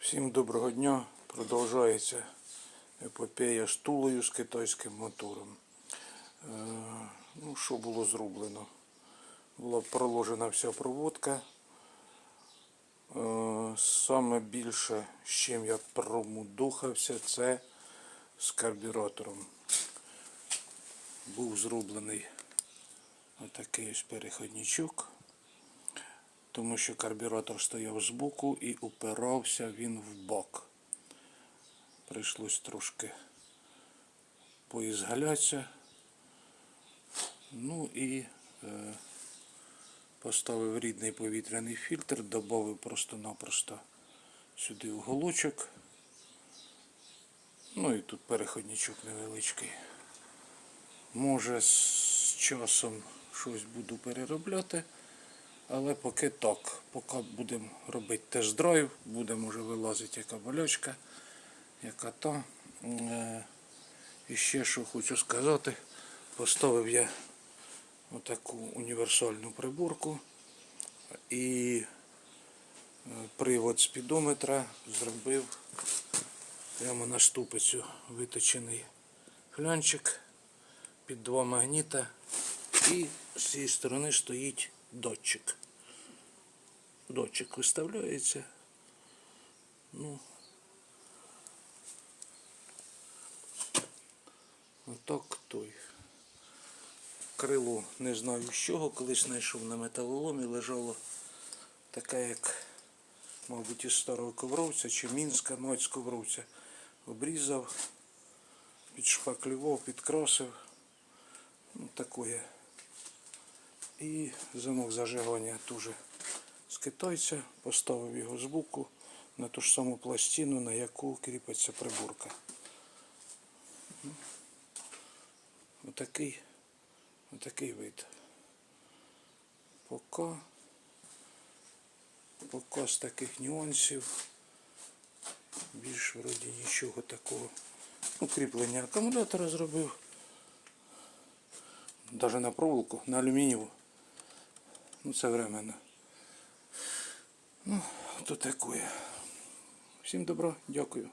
Всім доброго дня. Продовжується епопея з тулею з китайським мотором. Е, ну, що було зроблено? Була проложена вся проводка. Е, саме більше, з чим я промудухався, це з карбюратором. Був зроблений отакий ось переходничок тому що карбюратор стояв збоку і упирався він в бок. Прийшлось трошки поізгалятися. Ну і е, поставив рідний повітряний фільтр, додав просто-напросто сюди уголочок. Ну і тут переходничок невеличкий. Може з часом щось буду переробляти. Але поки так, поки будемо робити тест-драйв, буде може вилазити яка болячка, яка та. Е, І ще що хочу сказати, поставив я отаку універсальну приборку і е, привод спідометра зробив прямо на ступицю виточений флянчик під два магніта і з цієї сторони стоїть датчик. Датчик виставляється. Ну, отак той. Крило не знаю з чого, колись знайшов на металоломі, лежало таке, як, мабуть, із старого ковровця чи мінська, ну, з ковровця. Обрізав, підшпаклював, підкрасив. Ну, такое. І замок зажигання з китайця. Поставив його збоку на ту ж саму пластину, на яку кріпиться приборка. Отакий, отакий вид. Поки, поки з таких нюансів більш вроді нічого такого. Ну, кріплення акумулятора зробив. Даже на проволоку, на алюмінієву. Ну, це временно. Ну, то таке. Всім добро, дякую.